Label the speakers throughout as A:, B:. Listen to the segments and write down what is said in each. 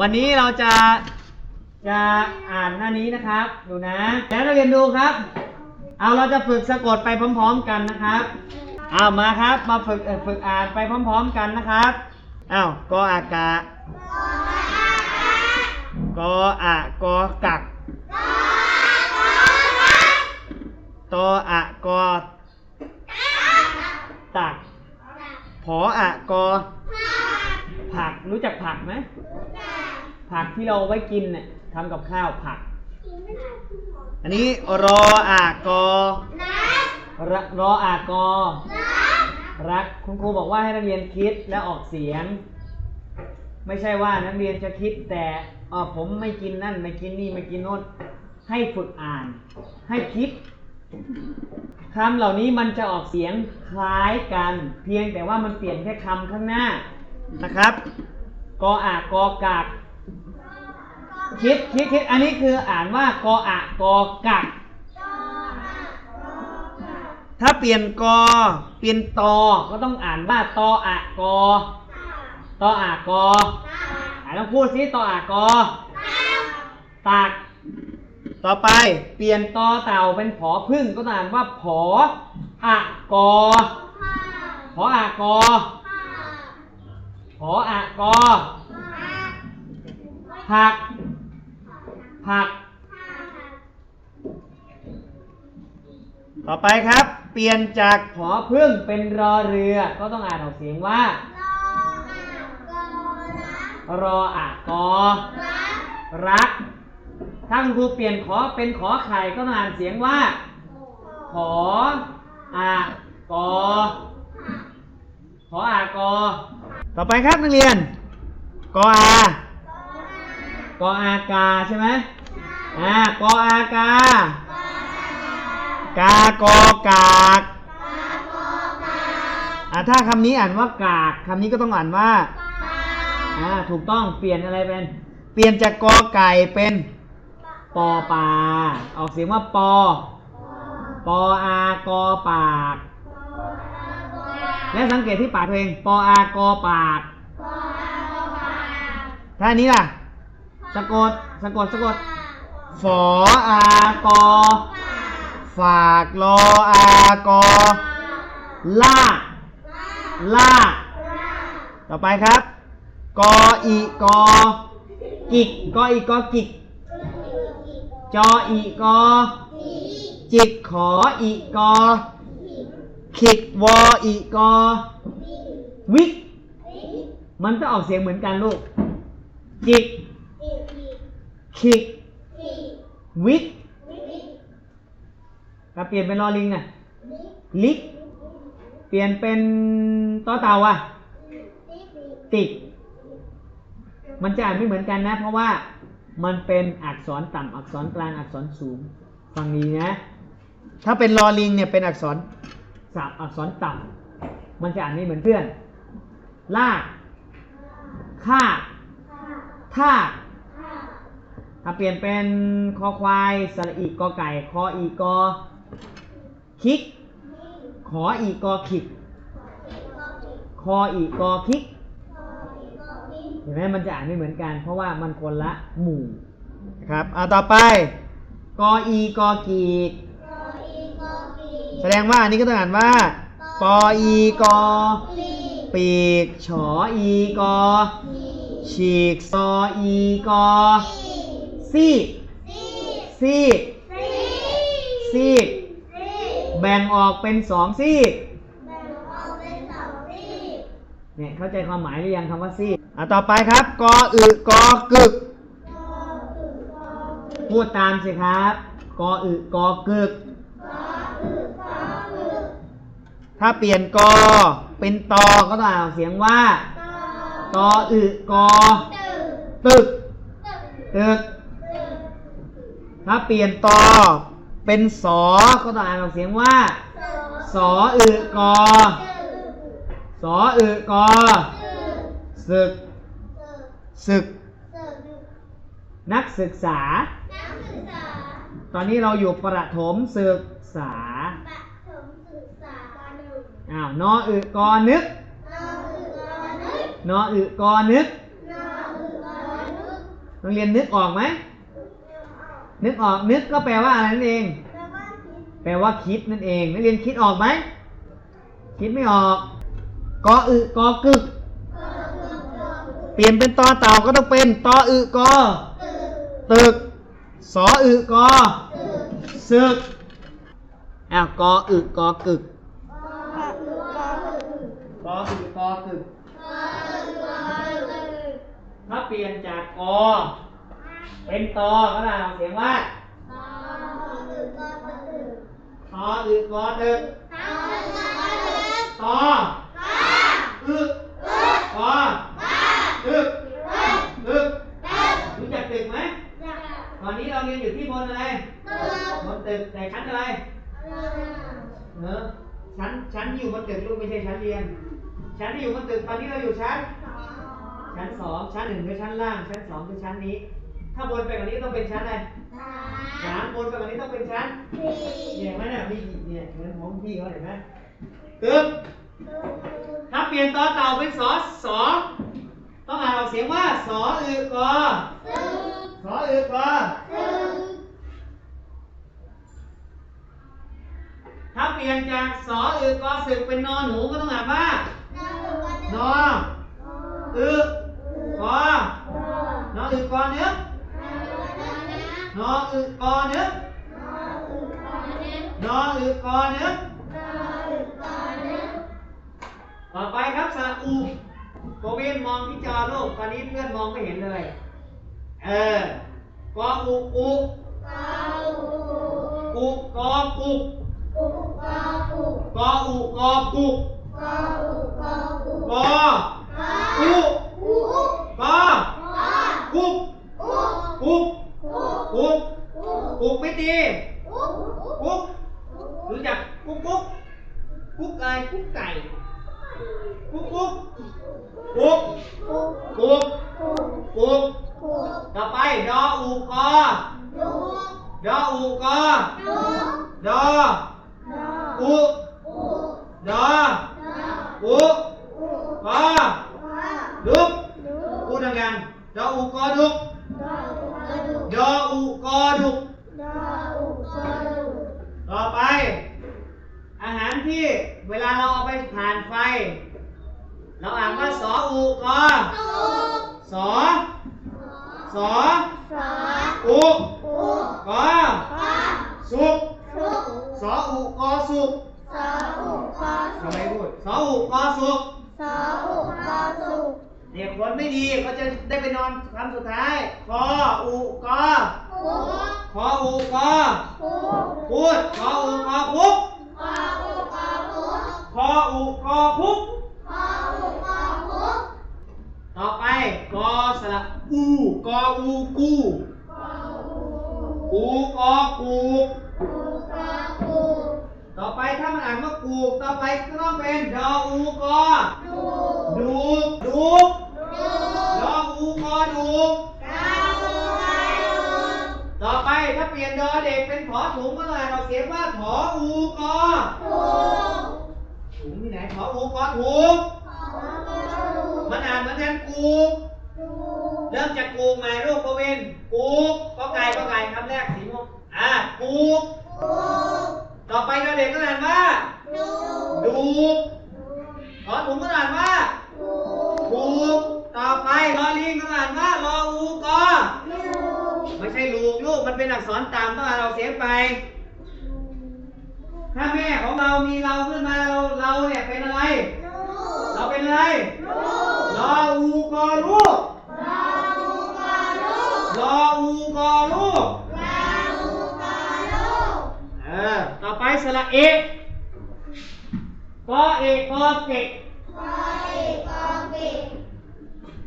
A: วันนี้เราจะจะอ่านหน้านี้นะครับ ดูนะ แล้วนักเรียนดูครับ เอาเราจะฝึกสะกดไปพร้อม ๆ กันนะครับเอามาครับ มาฝึกฝึกอ่านไปพร้อม ๆ กันนะครับอ้าวกออากะกออะกอกักตออะกอตักผออะกอผักรู้จักผักไหม ผักที่เราไว้กินเนี่ยทำกับข้าวผัก อันนี้รออากอรรออากอ รักคุณครูบอกว่าให้นักเรียนคิดและออกเสียง ไม่ใช่ว่านักเรียนจะคิดแต่เออผมไม่กินนั่นไม่กินนี่ไม่กินโน่นให้ฝึกอ่าน ให้คิดคำเหล่านี้มันจะออกเสียงคล้ายกัน เพียงแต่ว่ามันเปลี่ยนแค่คำข้างหน้านะครับ กออากอกัก คิดคิดคิดอันนี้คืออ่านว่ากออะกอกักถ้าเปลี่ยนกอเปลี่ยนตอก็ต้องอ่านว่าตออะกอตออะกออ่านต้องพูดสิตออะกอตักต่อไปเปลี่ยนตอเต่าเป็นผอพึ่งก็ต้องอ่านว่าผออะกอผออะกอผออะกอ ผัก ผัก ต่อไปครับ เปลี่ยนจากผอพึ่งเป็นรอเรือ ก็ต้องอ่านออกเสียงว่า รออะกอรัก ถ้าคุณครูเปลี่ยนขอเป็นขอไข่ก็ต้องอ่านเสียงว่า ขออะกอขออากอ ต่อไปครับนักเรียน กออา กออากาใช่ไหมอ่ากออากา กากอกากอ่าถ้าคำนี้อ่านว่ากากคำนี้ก็ต้องอ่านว่าอ่าถูกต้องเปลี่ยนอะไรเป็น เปลี่ยนจากกอไก่เป็นปอปลาออกเสียงว่าปอ ปออากอปาก และสังเกตที่ปากตัวเอง ปออากอปาก ถ้าอันนี้ล่ะ สะกด สะกด สะกด ฝออากอ ฝากรออากอ ลากลากต่อไปครับ กออีกอ กิก กออีกอกิก จออีกอ จิกขออีกอ ขิกวออีกอ วิก มันก็ออกเสียงเหมือนกันลูก จิก ขิก วิกถ้าเปลี่ยนเป็นลอลิงน่ะลิก เปลี่ยนเป็นต่อเต่าอะ ติก มันจะอ่านไม่เหมือนกันนะ เพราะว่ามันเป็นอักษรต่ำอักษรกลางอักษรสูงฟังดีนะ ถ้าเป็นลอลิงเนี่ยเป็นอักษรสามอักษรต่ำมันจะอ่านไม่เหมือนเพื่อนลากค่าท่า ถ้าเปลี่ยนเป็นคอควายสระอีกอไก่ คออีกอคิก ขออีกอขิก คออีกอคิก เห็นไหมมันจะอ่านไม่เหมือนกัน เพราะว่ามันคนละหมู่นะครับเอาต่อไป กออีกอกีก แสดงว่าอันนี้ก็ต้องอ่านว่าปออีกอปีก ฉออีกอฉีก ซออีกอ ซีกซีกซีกแบ่งออกเป็นสองซีกเนี่ยเข้าใจความหมายหรือยังคำว่าซีกอะต่อไปครับกออึกอกึกพูดตามสิครับ กออึกอกึก ถ้าเปลี่ยนกอเป็นตอก็ต้องอ่านออกเสียงว่า ตออึกอตึก ตึก ถ้าเปลี่ยนตอเป็นสอก็ต้องอ่านออกเสียงว่าสออึกอสออึกอศึกศึก นักศึกษา ตอนนี้เราอยู่ประถมศึกษาอ้าวนออึกอนึกนออึกอนึก
B: น
A: โรงเรียนนึกออกไหม นึกออกนึกก็แปลว่าอะไรนั่นเอง แปลว่าคิดนั่นเอง นักเรียนคิดออกไหม คิดไม่ออกกออึกอกึก เปลี่ยนเป็นตอเต่าก็ต้องเป็นตออึกอตึกสออึกอศึกอ้าวกออึกอกึกกออึกอกึกถ้าเปลี่ยนจากกอ เป็นตอก็ได้ออกเสียงว่าตออึกอตึกตออึกอตึกตึกรู้จักตึกไหมตอนนี้เราเรียนอยู่ที่บนอะไรบนตึกแต่ชั้นอะไรเออชั้นชั้นที่อยู่บนตึกลูกไม่ใช่ชั้นเรียน ชั้นที่อยู่บนตึกตอนนี้เราอยู่ชั้นชั้นสองชั้นหนึ่งคือชั้นล่าง ชั้นสองคือชั้นนี้ ถ้าบนไปกว่านี้ต้องเป็นชั้นอะไรสามบนไปกว่านี้ต้องเป็นชั้นเนี่ยเห็นไหมเนี่ยพี่เนี่ยเหมือนของพี่เขาเห็นไหมตึกถ้าเปลี่ยนต่อเต่าเป็นสอสอต้องอ่านออกเสียงว่าสออึกอสออึกอถ้าเปลี่ยนจากสออึกอศึกเป็นนอหนูก็ต้องอ่านว่านออึกอนออึกอเนื้อ นออึกอเนื้อนออึกอเนื้อต่อไปครับสระอูโกเวนมองที่จอลูกตอนนี้เพื่อนมองไม่เห็นเลย เออกออุอุอุกอปุกกออุกอปุกกออุกอปุกปุก ปุกปุกไม่ตีปุกรู้จักปุกปุกปุกอะไรปุกไก่ปุกปุกปุกปุกปุกต่อไปดออูกอดออูกอดออูดออูกอดุกพูดดังๆดออูกอดุกดออูกอดุก ต่อไป อาหารที่เวลาเราเอาไปผ่านไฟ เราอ่านว่าสออูกอสอ สออูกอสุกสออูกอสุกทำไมพูดสออูกอสุกเนี่ยคนไม่ดีเขาจะได้ไปนอนคำสุดท้ายคออูกอคออูกอพูดคออูกอคุกคออูกอคุกต่อไปกอส ระอูกออูกูกูกอกูต่อไปถ้ามันอ่านว่ากูต่อไปก็ต้องเป็นดออูกอดูกดูกดออูกอดูกต่อไปถ้าเปลี่ยนดอเด็กเป็นถอถุงก็ต้องอ่านออกเสียงว่าถออูกอถุงที่ไหนถออูกอถุงมันอ่านเหมือนกันกู เริ่มจากกูใหม่รูปประเวนกูก็ไก่ก็ไก่คำแรกสีม่วงอ่ากูต่อไปเราเด็กก็อ่านว่าดูขอถุงก็อ่านว่ากูกต่อไปรอลิงก็อ่านว่ารออูกอไม่ใช่ลูกลูกมันเป็นอักษรตามต้องอ่านออกเสียงไป ถ้าแม่ของเรามีเราขึ้นมาเราเราเนี่ยเป็นอะไร เราเป็นอะไรรออูกอลูก รออูกอลูกเออต่อไปสระเอกกอเอกกอเกก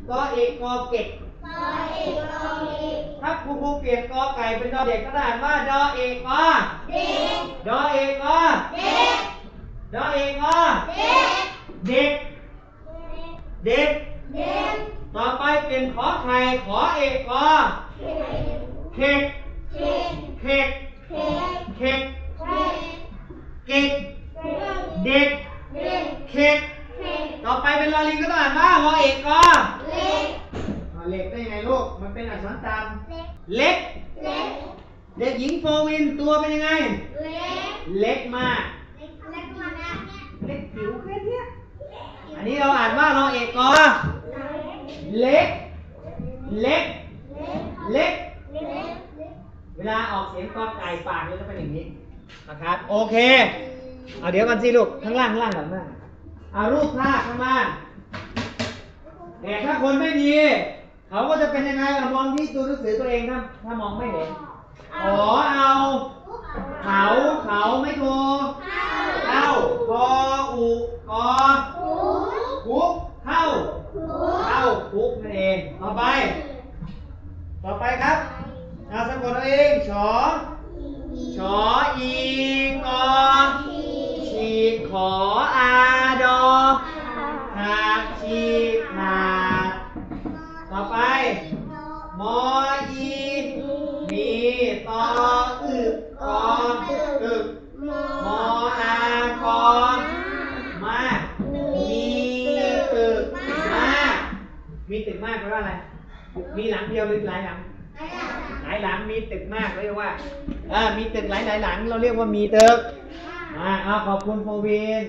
A: กอเอกกอเกกถ้าครูครูเปลี่ยนกอไก่เป็นดอเด็กก็ได้อ่านว่าดอเอกกอดอเอกกอดอเอกกอเด็กเด็ก ต่อไปเปลี่ยนขอไข่ขอเอกกอเข็กเข็กเข็กเก็กเด็กเข็กต่อไปเป็นลอลิงก็ต้องอ่านว่าวอเอกกอเหล็กได้ยังไงลูกมันเป็นอักษรต่ำเล็กเด็กหญิงโฟวินตัวเป็นยังไง เล็กมากเล็กผิวแค่เนี้ยอันนี้เราอ่านว่ารอเอกกอ เล็ก เล็ก เล็ก เวลาออกเสียงกอไก่ปากมันจะเป็นอย่างนี้นะครับ โอเค เอาเดี๋ยวกันสิลูก ข้างล่างข้างล่างก่อนนะเอารูปภาพข้างล่างแต่ถ้าคนไม่ดี เขาก็จะเป็นยังไงมองที่ตัวหนังสือตัวเองถ้าถ้ามองไม่เห็นขอเอา เขาเขาไม่โทรเข้าพออุกอคุกเข้า เข้าคุกนั่นเอง ต่อ ไป ต่อไปครับเอาสะกดเอาเองชอชออีกอฉีกขออาดอหากฉีกหาดต่อไป มออีมีตออึกออึกมออากอมากมีตึกมากมีตึกมากแปลว่าอะไร มีหลังเดียวหรือหลายหลัง หลายหลังมีตึกมากเรียกว่าเออมีตึกหลายหลายๆหลัง เราเรียกว่ามีตึกอ่าเอาขอบคุณโฟวิน